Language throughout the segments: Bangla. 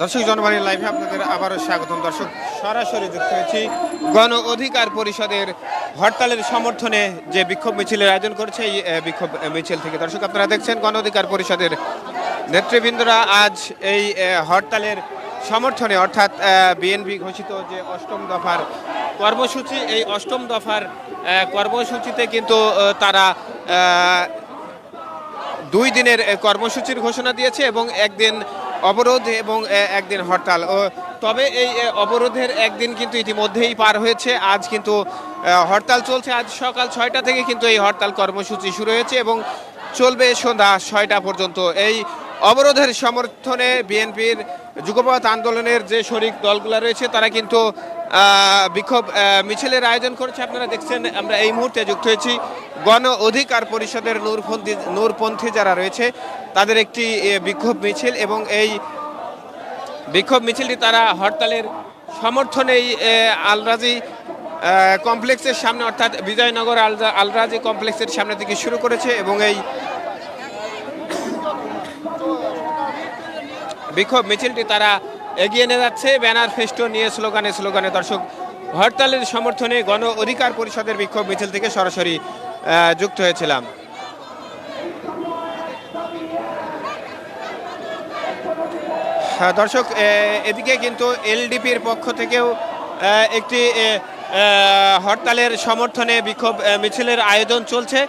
দর্শক জনবাণী লাইভে আপনাদের আবারও স্বাগতম। দর্শক, সরাসরি যুক্ত হয়েছি গণ অধিকার পরিষদের হরতালের সমর্থনে যে বিক্ষোভ মিছিলের আয়োজন করেছে এই বিক্ষোভ মিছিল থেকে। দর্শক, আপনারা দেখছেন গণ অধিকার পরিষদের নেতৃবৃন্দরা আজ এই হরতালের সমর্থনে, অর্থাৎ বিএনপি ঘোষিত যে অষ্টম দফার কর্মসূচি, এই অষ্টম দফার কর্মসূচিতে কিন্তু তারা দুই দিনের কর্মসূচির ঘোষণা দিয়েছে এবং একদিন অবরোধ এবং একদিন হরতাল। তবে এই অবরোধের একদিন কিন্তু ইতিমধ্যেই পার হয়েছে। আজ কিন্তু হরতাল চলছে। আজ সকাল ছয়টা থেকে কিন্তু এই হরতাল কর্মসূচি শুরু হয়েছে এবং চলবে সন্ধ্যা ছয়টা পর্যন্ত। এই অবরোধের সমর্থনে বিএনপির যুগপথ আন্দোলনের যে শরিক দলগুলো রয়েছে, তারা কিন্তু বিক্ষোভ মিছিলের আয়োজন করেছে। আপনারা দেখছেন, আমরা এই মুহূর্তে যুক্ত হয়েছি গণ অধিকার পরিষদের নূরপন্থী নূরপন্থী যারা রয়েছে, তাদের একটি বিক্ষোভ মিছিল এবং এই বিক্ষোভ মিছিলটি তারা হরতালের সমর্থনেই আলরাজি কমপ্লেক্সের সামনে, অর্থাৎ বিজয়নগর আলরাজি কমপ্লেক্সের সামনে থেকে শুরু করেছে এবং এই বিক্ষোভ মিছিলটি তারা এগিয়ে নিয়ে যাচ্ছে। ব্যানার ফেস্টো নিয়ে স্লোগানে স্লোগানে দর্শক হরতালের সমর্থনে গণ অধিকার পরিষদের বিক্ষোভ মিছিল থেকে সরাসরি যুক্ত হয়েছিলাম। হ্যাঁ, দর্শক এদিকে কিন্তু এলডিপির পক্ষ থেকেও একটি হরতালের সমর্থনে বিক্ষোভ মিছিলের আয়োজন চলছে।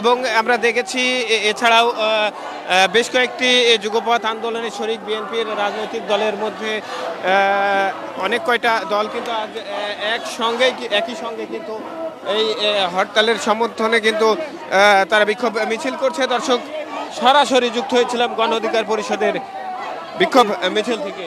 এবং আমরা দেখেছি এছাড়াও বেশ কয়েকটি যুগপথ আন্দোলনে শরিক বিএনপির রাজনৈতিক দলের মধ্যে অনেক কয়টা দল কিন্তু আজ একসঙ্গে, একই সঙ্গে কিন্তু এই হরতালের সমর্থনে কিন্তু তারা বিক্ষোভ মিছিল করছে। দর্শক, সরাসরি যুক্ত হয়েছিলাম গণ অধিকার পরিষদের বিক্ষোভ মিছিল থেকে।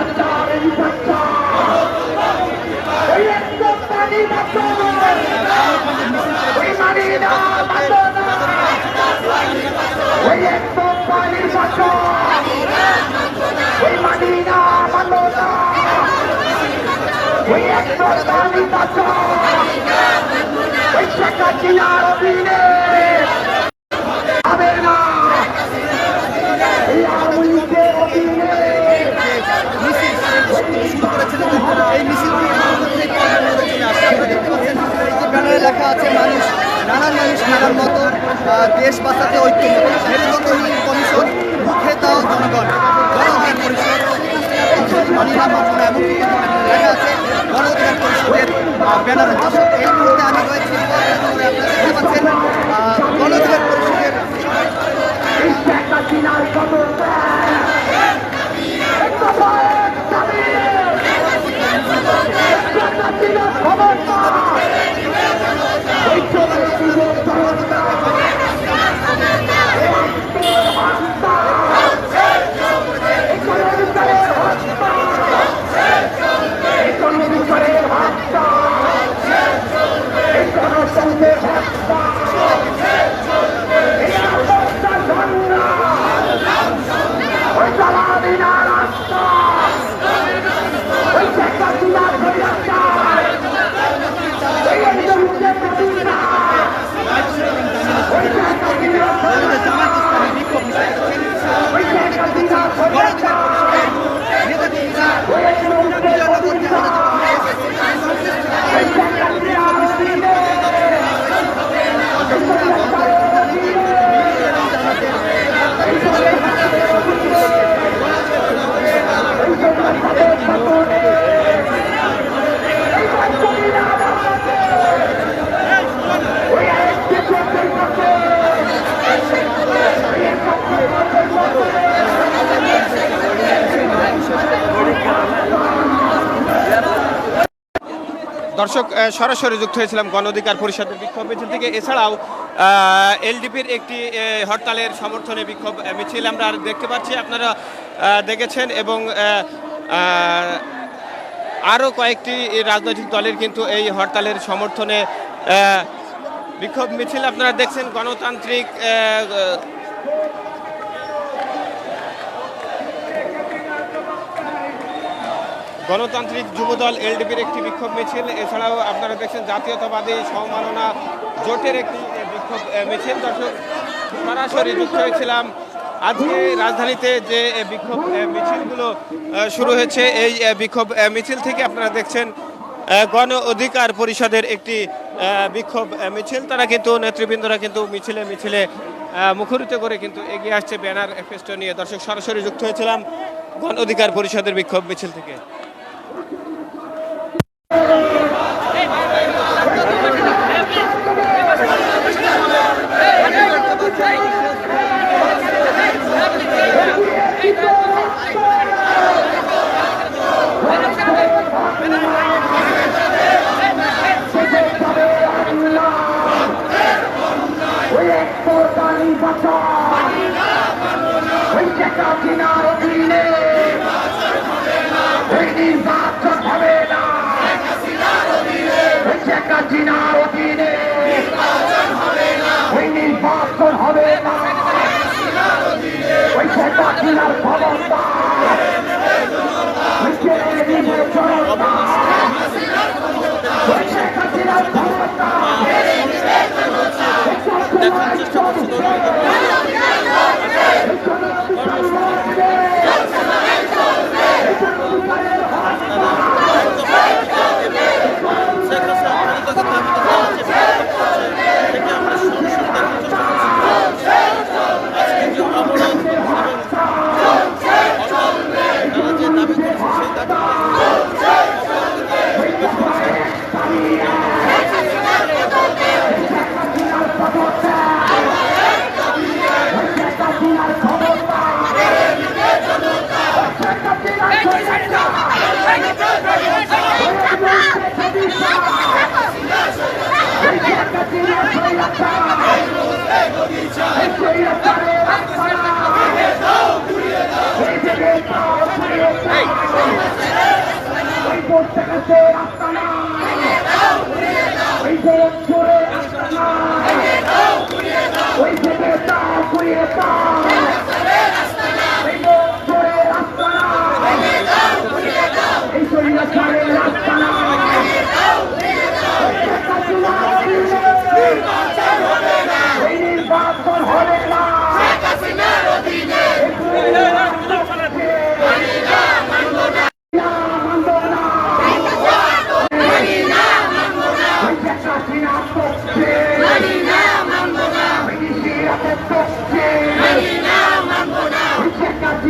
এই মিছিলটি ব্যানারে লেখা আছে মানুষ নানান মানুষ মতো দেশ বাঁচাতে ঐক্য মেরুদণ্ডহীন কমিশন মুখে দাও জনগণ। ব্যানারে। দর্শক সরাসরি যুক্ত হয়েছিলাম গণ অধিকার পরিষদের বিক্ষোভ। মিছিল থেকে এছাড়াও এলডিপির একটি হরতালের সমর্থনে বিক্ষোভ মিছিল আমরা দেখতে পাচ্ছি। আপনারা দেখেছেন এবং আরও কয়েকটি রাজনৈতিক দলের কিন্তু এই হরতালের সমর্থনে বিক্ষোভ মিছিল আপনারা দেখছেন। গণতান্ত্রিক গণতান্ত্রিক যুবদল এলডিপির একটি বিক্ষোভ মিছিল। এছাড়াও আপনারা দেখছেন জাতীয়তাবাদী সম্মাননা জোটের একটি বিক্ষোভ মিছিল। দর্শক, সরাসরি যুক্ত হয়েছিলাম। আজকে রাজধানীতে যে বিক্ষোভ মিছিলগুলো শুরু হয়েছে, এই বিক্ষোভ মিছিল থেকে আপনারা দেখছেন গণ অধিকার পরিষদের একটি বিক্ষোভ মিছিল। তারা কিন্তু, নেতৃবৃন্দরা কিন্তু মিছিলে মিছিলে মুখরিত করে কিন্তু এগিয়ে আসছে ব্যানার ফেস্টো নিয়ে। দর্শক, সরাসরি যুক্ত হয়েছিলাম গণ অধিকার পরিষদের বিক্ষোভ মিছিল থেকে ওই এক কোরবানি বাঁচান ওই টাকা কেনার অধীনে ওই নির্বাচন হবে না টাকা কেনার অধীনে ওই নির্বাচন হবে না। ওই শেখ কেনার ওই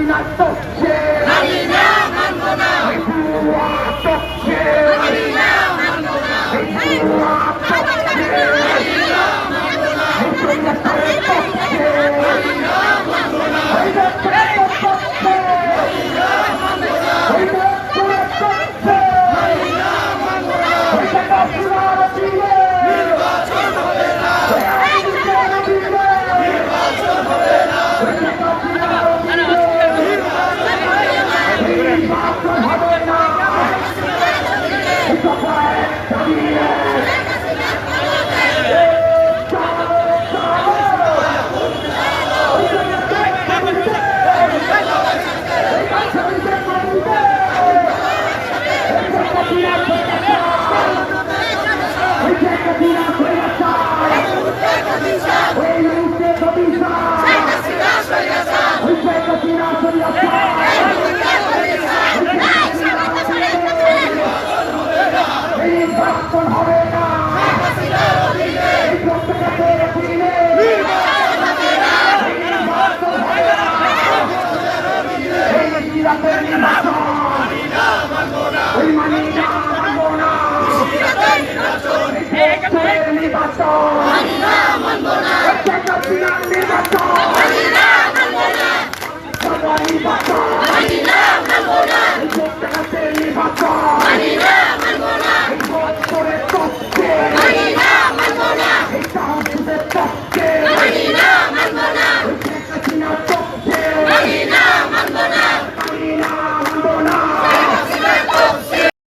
not States.